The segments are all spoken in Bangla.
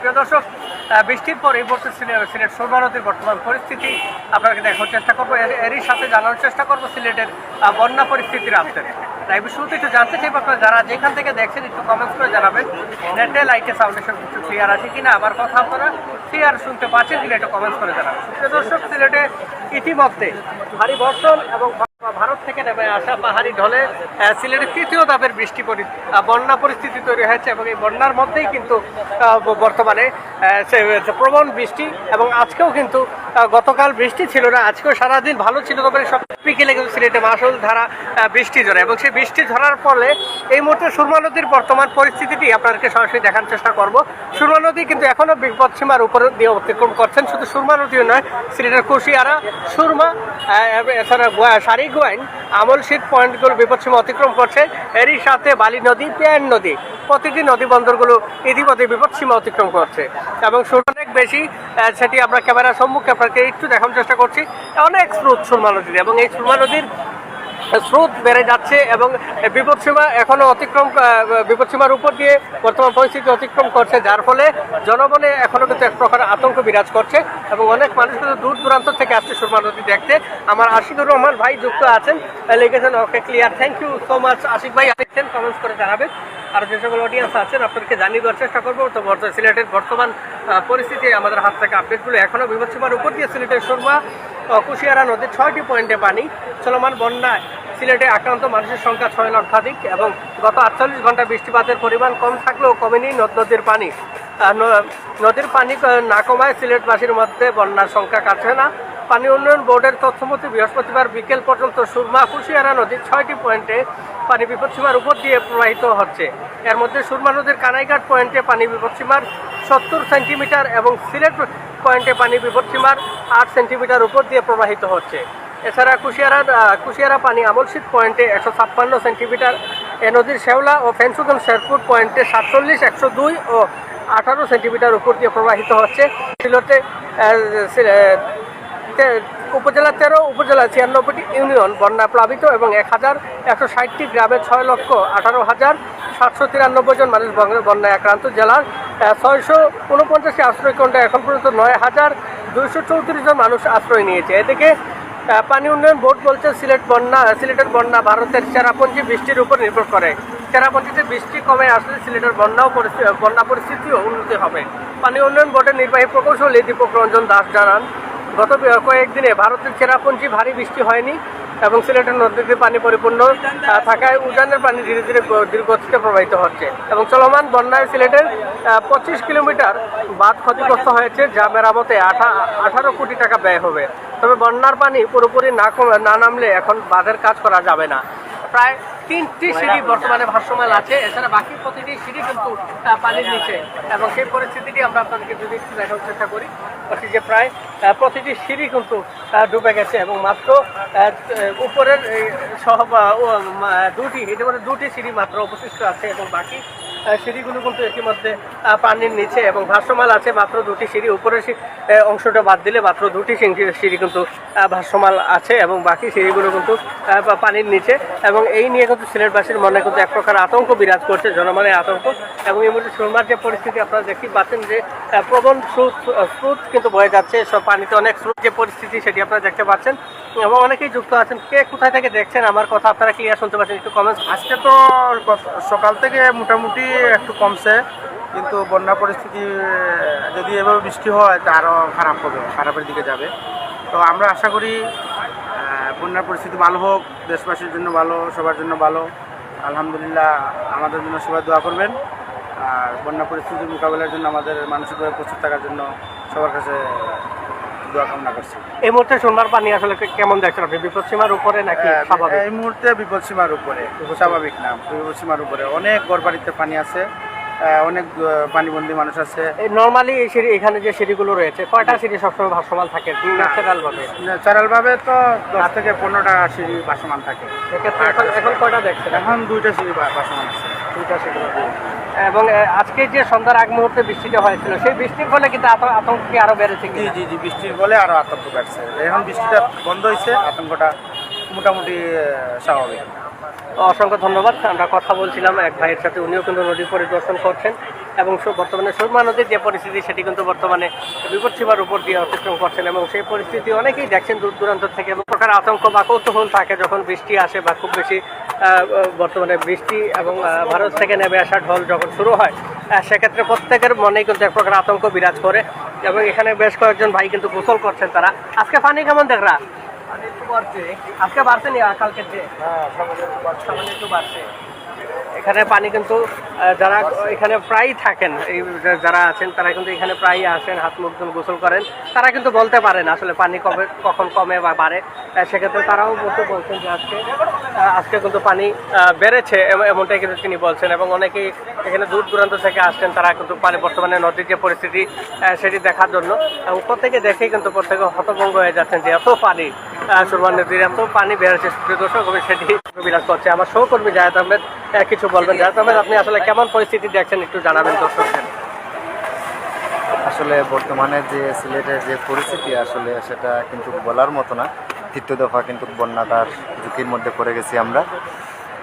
সুপ্রিয় দর্শক বৃষ্টির পর এই মুহূর্তে সিলেট সুরমা বর্তমান পরিস্থিতি আপনাকে দেখার চেষ্টা করব। এর- এরই সাথে জানার চেষ্টা করব সিলেটের বন্যা পরিস্থিতির আপডেট তাই শুরুতে একটু জানতে চাইব আপনারা যারা যেখান থেকে দেখছেন, একটু কমেন্টস করে জানাবেন। নেটে লাইটে সাউন্ডের সব কিছু ক্লিয়ার আছে কিনা? আমার কথা আপনারা ক্লিয়ার শুনতে পাচ্ছেন কিনা, একটু কমেন্টস করে জানাবেন। দর্শক, সিলেটে ইতিমধ্যে ভারী বর্ষণ এবং ভারত থেকে নেমে আসা পাহাড়ি ঢলে সিলেটে তৃতীয় ধাপের বৃষ্টি বন্যা পরিস্থিতি তৈরি হয়েছে এবং এই বন্যার মধ্যেই কিন্তু বর্তমানে প্রবল বৃষ্টি এবং আজকেও কিন্তু গতকাল বৃষ্টি ছিল না, আজকেও সারাদিন ভালো ছিল, তবে সব বিকেলে কিন্তু সিলেটে মাসল ধারা বৃষ্টি ঝরে। এবং সেই বৃষ্টি ঝরার ফলে এই মুহূর্তে সুরমা নদীর বর্তমান পরিস্থিতিটি আপনাদেরকে সরাসরি দেখার চেষ্টা করব। সুরমা নদী কিন্তু এখনও বিপদ সীমার উপর দিয়ে অতিক্রম করছেন, শুধু সুরমা নদীও নয়, সিলেটের কুশিয়ারা, সুরমা এছাড়া গোয়া- সারিগোয়াইন, আমল শীত পয়েন্টগুলো বিপদসীমা অতিক্রম করছে। এরই সাথে বালি নদী, পেয়ান নদী, প্রতিটি নদী বন্দরগুলো ইতিমধ্যে বিপদসীমা অতিক্রম করছে। এবং সুর অনেক বেশি সেটি আমরা ক্যামেরার সম্মুখে আপনাকে একটু দেখানোর চেষ্টা করছি। অনেক স্রোত সুরমা নদীর এবং এই সুরমা নদীর স্রোত বেড়ে যাচ্ছে এবং বিপদসীমা এখনও অতিক্রম বিপদসীমার উপর দিয়ে বর্তমান পরিস্থিতি অতিক্রম করছে, যার ফলে জনগণে এখনও কিন্তু এক প্রকার আতঙ্ক বিরাজ করছে এবং অনেক মানুষ কিন্তু দূর দূরান্ত থেকে আসছে সুরমা নদী দেখতে। আমার আশিকুর রহমান ভাই যুক্ত আছেন লিখেছেন okay clear thank you so much Ashiq ভাই। আসছেন কমেন্টস করে জানাবেন। আর যে সকল অডিয়েন্স আছেন, আপনাদেরকে জানিয়ে দেওয়ার চেষ্টা করব। তো সিলেটের বর্তমান পরিস্থিতি, আমাদের হাত থেকে আপডেটগুলো এখনও বিপদসীমার উপর দিয়ে সিলেটের সুরমা কুশিয়ারা নদীর ছয়টি পয়েন্টে পানি, চলমান বন্যায় সিলেটে আক্রান্ত মানুষের সংখ্যা ছয় লক্ষাধিক এবং গত আটচল্লিশ ঘণ্টা বৃষ্টিপাতের পরিমাণ কম থাকলেও কমেনি নদ নদীর পানি। নদীর পানি না কমায় সিলেটবাসীর মধ্যে বন্যার সংখ্যা কাটছে না। পানি উন্নয়ন বোর্ডের তথ্যমতে বৃহস্পতিবার বিকেল পর্যন্ত সুরমা কুশিয়ারা নদীর ছয়টি পয়েন্টে পানি বিপদসীমার উপর দিয়ে প্রবাহিত হচ্ছে। এর মধ্যে সুরমা নদীর কানাইঘাট পয়েন্টে পানি বিপদসীমার সত্তর সেন্টিমিটার এবং সিলেট পয়েন্টে পানি বিপদসীমার আট সেন্টিমিটার উপর দিয়ে প্রবাহিত হচ্ছে। এছাড়া কুশিয়ারা কুশিয়ারা পানি আমলশীত পয়েন্টে একশো ছাপ্পান্ন সেন্টিমিটার, এ নদীর শেওলা ও ফেন্সুদন শেরপুর পয়েন্টে সাতচল্লিশ, একশো দুই ও আঠারো সেন্টিমিটার উপর দিয়ে প্রবাহিত হচ্ছে। সিলেটে উপজেলা তেরো, উপজেলা ছিয়ানব্বইটি ইউনিয়ন, বন্যা প্লাবিত এবং এক হাজার একশো ষাটটি গ্রামে ছয় লক্ষ আঠারো হাজার সাতশো তিরানব্বই জন মানুষ বন্যায় আক্রান্ত জেলার ছয়শো উনপঞ্চাশটি আশ্রয়কেন্দ্রে এখন পর্যন্ত নয় হাজার দুইশো চৌত্রিশ জন মানুষ আশ্রয় নিয়েছে। এদিকে পানি উন্নয়ন বোর্ড বলছে সিলেট বন্যা, সিলেটের বন্যা ভারতের চেরাপঞ্জি বৃষ্টির উপর নির্ভর করে। চেরাপঞ্জিতে বৃষ্টি কমে আসলে সিলেটের বন্যাও বন্যা পরিস্থিতিও উন্নতি হবে। পানি উন্নয়ন বোর্ডের নির্বাহী প্রকৌশলী দীপক রঞ্জন দাস জানান গত কয়েকদিনে ভারতের চেরাপঞ্জি ভারী বৃষ্টি হয়নি এবং সিলেটের নদীতে পানি পরিপূর্ণ থাকায় উজানের পানি ধীরে ধীরে গতিতে প্রবাহিত হচ্ছে এবং চলমান বন্যায় সিলেটের পঁচিশ কিলোমিটার বাঁধ ক্ষতিগ্রস্ত হয়েছে, যা মেরামতে আঠা আঠারো কোটি টাকা ব্যয় হবে। তবে বন্যার পানি পুরোপুরি না না নামলে এখন বাঁধের কাজ করা যাবে না। প্রায় তিনটি সিঁড়ি বর্তমানে ভাসমান আছে। এছাড়া বাকি প্রতিটি সিঁড়ি কিন্তু পানির নিচে। এবং সেই পরিস্থিতিটি আমরা আপনাদেরকে যদি একটু দেখার চেষ্টা করি যে প্রায় প্রতিটি সিঁড়ি কিন্তু ডুবে গেছে এবং মাত্র উপরের সহ দুটি ইতিমধ্যে দুটি সিঁড়ি মাত্র অবশিষ্ট আছে এবং বাকি সিঁড়িগুলো কিন্তু ইতিমধ্যে পানির নিচে এবং ভাসমান আছে মাত্র দুটি সিঁড়ি উপরের অংশটা বাদ দিলে মাত্র দুটি সিঁড়ি- কিন্তু আহ, ভাসমান আছে এবং বাকি সিঁড়িগুলো কিন্তু পানির নিচে এবং এই নিয়ে কিন্তু সিলেটবাসীর মনে কিন্তু এক প্রকার আতঙ্ক বিরাজ করছে জনমনে আতঙ্ক এবং এই মুহূর্তে সুরমার যে পরিস্থিতি আপনারা দেখতেই পাচ্ছেন যে প্রবল স্রোত স্রোত কিন্তু বয়ে যাচ্ছে সব পানিতে অনেক স্রোত যে পরিস্থিতি সেটি আপনারা দেখতে পাচ্ছেন। এবং অনেকেই যুক্ত আছেন। কে কোথায় থেকে দেখছেন আমার কথা আপনারা ক্লিয়ার শুনতে পাচ্ছেন, একটু কমেন্টস আজকে তো সকাল থেকে মোটামুটি একটু কমছে, কিন্তু বন্যা পরিস্থিতি, যদি এভাবে বৃষ্টি হয়, তা আরও খারাপ হবে, খারাপের দিকে যাবে। তো আমরা আশা করি বন্যার পরিস্থিতি ভালো হোক, দেশবাসীর জন্য ভালো, সবার জন্য ভালো। আলহামদুলিল্লাহ, আমাদের জন্য সবাই দোয়া করবেন। আর বন্যা পরিস্থিতির মোকাবিলার জন্য, আমাদের মানসিকভাবে প্রস্তুত থাকার জন্য সবার কাছে দোয়া কামনা করছি। এই মুহূর্তে সুরমার পানি আসলে কেমন দেখছেন আপনি? বিপদসীমার উপরে নাকি স্বাভাবিক? এই মুহূর্তে বিপদ সীমার উপরে। স্বাভাবিক না বিপদ সীমার উপরে। অনেক গড়বাড়িতে পানি আছে। অনেক পানিবন্দী মানুষ আছে। নর্মালি এই সিঁড়ি এখানে যে সিঁড়িগুলো রয়েছে কয়টা সিঁড়ি সবসময় ভাসমান থাকে? ন্যাচারাল ভাবে তো দশ থেকে পনেরোটা সিঁড়ি ভাসমান থাকে। এখন এখন কয়টা দেখছেন? এখন দুইটা সিঁড়ি ভাসমান আছে। দুইটা সিঁড়ি এবং আজকে যে সন্ধ্যার আগ মুহূর্তে বৃষ্টিটা হয়েছিল সেই বৃষ্টির ফলে কিন্তু আত- আতঙ্ক কি আরও বেড়েছে জি কি জি জি বৃষ্টির বলে আরও আতঙ্ক বাড়ছে। এখন বৃষ্টিটা বন্ধ হয়েছে আতঙ্কটা মোটামুটি স্বাভাবিক। অসংখ্য ধন্যবাদ। আমরা কথা বলছিলাম এক ভাইয়ের সাথে, উনিও কিন্তু নদী পরিদর্শন করছেন। এবং বর্তমানে সুরমা নদীর যে পরিস্থিতি, সেটি কিন্তু বর্তমানে বিপদ সীমার উপর দিয়ে অতিক্রম করছেন। এবং সেই পরিস্থিতি অনেকেই দেখছেন দূর দূরান্ত থেকে। এবং প্রকার আতঙ্ক বা কৌতূহল থাকে যখন বৃষ্টি আসে বা খুব বেশি বর্তমানে বৃষ্টি এবং ভারত থেকে নেমে আসা ঢল যখন শুরু হয় সেক্ষেত্রে প্রত্যেকের মনেই কিন্তু এক প্রকার আতঙ্ক বিরাজ করে। এবং এখানে বেশ কয়েকজন ভাই কিন্তু গোসল করছেন তারা। আজকে পানি কেমন দেখরা আজকে বাড়ছে নি কালকের যে? সামান্য একটু বাড়ছে। এখানে পানি কিন্তু যারা এখানে প্রায়ই থাকেন এই যারা আছেন তারা কিন্তু এখানে প্রায়ই আসেন হাত মুখ গোসল করেন। তারা কিন্তু বলতে পারেন আসলে পানি কবে কখন কমে বা বাড়ে। সেক্ষেত্রে তারাও বলতে বলছেন যে আজকে আজকে কিন্তু পানি বেড়েছে এমনটাই কিন্তু তিনি বলছেন এবং অনেকেই এখানে দূর দূরান্ত থেকে আসছেন তারা কিন্তু পানি বর্তমানে নদীর যে পরিস্থিতি সেটি দেখার জন্য প্রত্যেকে দেখেই কিন্তু প্রত্যেকে হতভঙ্গ হয়ে যাচ্ছেন যে এত পানি আহ, সুরমা নদীর এত পানি বেড়েছে। দর্শক সেটি বিরাজ করছে। আমার সহকর্মী জায়দ আহমেদ কিছু বলবেন আপনি আসলে কেমন পরিস্থিতি দেখছেন, একটু জানাবেন দর্শকদের। আসলে বর্তমানে যে সিলেটের যে পরিস্থিতি, আসলে সেটা কিন্তু বলার মতো না। তৃতীয় দফা কিন্তু বন্যাটার ঝুঁকির মধ্যে পড়ে গেছি আমরা।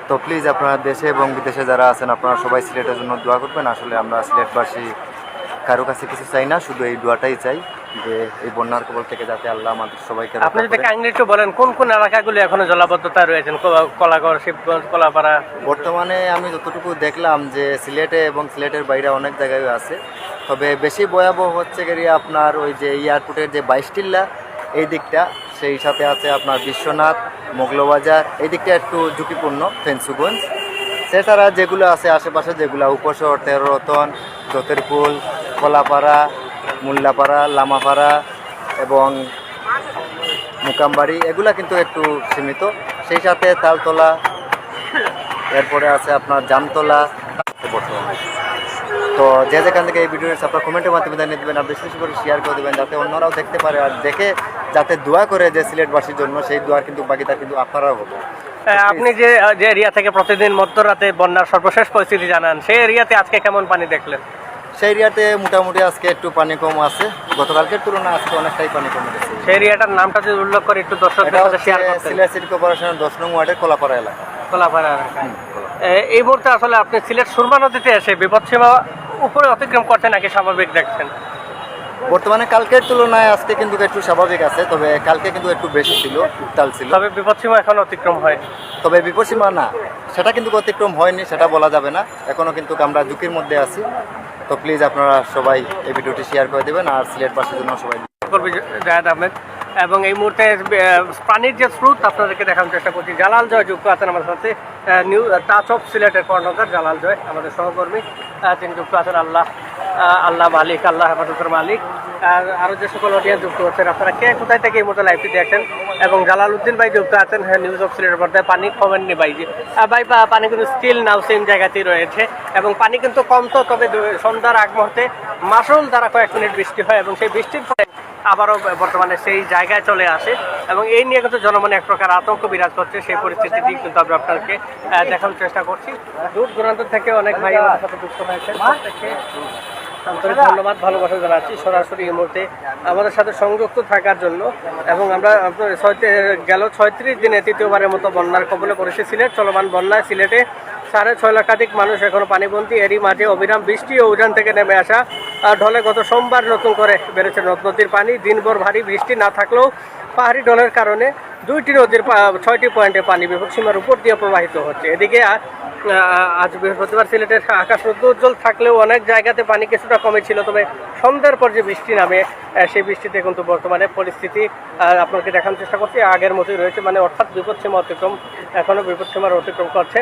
তো প্লিজ আপনারা দেশে এবং বিদেশে যারা আছেন, আপনারা সবাই সিলেটের জন্য দোয়া করবেন। আসলে আমরা সিলেটবাসী কারও কাছে কিছু চাই না, শুধু এই দোয়াটাই চাই। যে এই বন্যার কবল থেকে যাতে আল্লাহ আমাদের সবাইকে আপনি যদি। কাইন্ডলি একটু বলেন কোন কোন এলাকাগুলি এখনও জলাবদ্ধতা রয়েছেন? কলাগড় শিবগঞ্জ কলাপাড়া? বর্তমানে আমি যতটুকু দেখলাম যে সিলেটে এবং সিলেটের বাইরে অনেক জায়গায় আছে। তবে বেশি ভয়াবহ হচ্ছে গিয়ে আপনার ওই যে এয়ারপোর্টের যে বাইশ টিল্লা এই দিকটা সেই সাথে আছে আপনার বিশ্বনাথ মোগলবাজার এই দিকটা একটু ঝুঁকিপূর্ণ ফেন্সুগঞ্জ। সেছাড়া যেগুলো আছে আশেপাশে যেগুলো উপশহর তেরো রতন যতেরপুল কলাপাড়া মোল্লাপাড়া, লামাপাড়া এবং মুকামবাড়ি, এগুলা কিন্তু একটু সীমিত। সেই সাথে তালতলা, এরপরে আছে আপনার জামতলা। বর্তমানে তো যে যেখান থেকে এই ভিডিও আপনার কমেন্টের মাধ্যমে জানিয়ে দেবেন আর বেশি বেশি করে শেয়ার করে দেবেন, যাতে অন্যরাও দেখতে পারে আর দেখে, যাতে দোয়া করে যে সিলেটবাসীর জন্য, সেই দোয়ার কিন্তু বাকিটা কিন্তু আপনারাও হবে। আপনি যে যে এরিয়া থেকে প্রতিদিন মধ্যরাতে বন্যার সর্বশেষ পরিস্থিতি জানান, সেই এরিয়াতে আজকে কেমন পানি দেখলেন? সেই এরিয়াতে মোটামুটি আজকে একটু পানি কম আছে। গতকালকের তুলনায় আজকে অনেকটাই পানি কমে গেছে। সেই এরিয়াটার নামটা যদি উল্লেখ করে একটু করতেন সিলেট সিটি কর্পোরেশনের দশ নং ওয়ার্ডের কলাপাড়া এলাকা। কলাপাড়া এলাকা। এই মুহূর্তে আসলে আপনি সিলেট সুরমা নদীতে এসে বিপদসীমা উপরে অতিক্রম করছেন নাকি স্বাভাবিক দেখছেন? বর্তমানে কালকের তুলনায় আজকে কিন্তু একটু স্বাভাবিক আছে তবে কালকে কিন্তু একটু বেশি ছিল উত্তাল ছিল। তবে বিপদসীমা এখন অতিক্রম হয় তবে বিপদসীমা না সেটা কিন্তু অতিক্রম হয়নি সেটা বলা যাবে না। এখনও কিন্তু আমরা ঝুঁকির মধ্যে আছি। তো প্লিজ আপনারা সবাই এই ভিডিওটি শেয়ার করে দেবেন আর সিলেট পাশের জন্য সবাই করবে জায়দ আহমেদ। এবং এই মুহূর্তে পানির যে স্রোত আপনাদেরকে দেখানোর চেষ্টা করছি। জালাল জয় যুক্ত আছেন আমার সাথে। নিউ টাচ অফ সিলেটের কর্ণকার জালাল জয়, আমাদের সহকর্মী তিনি যুক্ত আছেন আল্লাহ আল্লাহ মালিক, আল্লাহ হেফাজতের মালিক। আর আরও যে সকল অডিয়েন্স যুক্ত হচ্ছেন আপনারা কে, কোথায় থেকে এই মুহূর্তে লাইভটি দেখেন এবং জালাল উদ্দিন ভাই যুক্ত আছেন হ্যাঁ নিউজ অফ সিলেটের পর্দায়, পানি কমেননি ভাই যে ভাই পানি কিন্তু স্টিল নাও সেম জায়গাতেই রয়েছে, এবং পানি কিন্তু কম তো, তবে সন্ধ্যার আগ মুহূর্তে মাসুল দ্বারা কয়েক মিনিট বৃষ্টি হয়, এবং সেই বৃষ্টির ফলে আবারও বর্তমানে সেই জায়গায় চলে আসে, এবং এই নিয়ে কিন্তু জনমনে এক প্রকার আতঙ্ক বিরাজ করছে, সেই পরিস্থিতিটি কিন্তু আমরা আপনাকে দেখানোর চেষ্টা করছি। দূর দূরান্ত থেকে অনেক ভাই আমাদের সাথে যুক্ত হয়েছে আন্তরিক ধন্যবাদ, ভালোবাসা জানাচ্ছি সরাসরি এই মুহূর্তে আমাদের সাথে সংযুক্ত থাকার জন্য। এবং আমরা গেল ছয়ত্রিশ দিনে তৃতীয়বারের মতো বন্যার কবলে পড়েছে সিলেট। চলমান বন্যায় সিলেটে সাড়ে ছয় লাখাধিক মানুষ এখনও পানিবন্দী। এরই মাঝে অবিরাম বৃষ্টি ও উজান থেকে নেমে আসা ঢলে গত সোমবার নতুন করে বেড়েছে নদ নদীর পানি। দিনভর ভারী বৃষ্টি না থাকলেও পাহাড়ি ঢলের কারণে দুইটি নদীর ছয়টি পয়েন্টে পানি বিপদসীমার উপর দিয়ে প্রবাহিত হচ্ছে। এদিকে আজ বৃহস্পতিবার সিলেটের আকাশ উজ্জ্বল থাকলেও অনেক জায়গাতে পানি কিছুটা কমেছিল তবে সন্ধ্যার পর যে বৃষ্টি নামে সেই বৃষ্টিতে কিন্তু বর্তমানে পরিস্থিতি আপনাকে দেখানোর চেষ্টা করছি। আগের মতোই রয়েছে মানে অর্থাৎ বিপদসীমা অতিক্রম এখনও বিপদসীমার অতিক্রম করছে।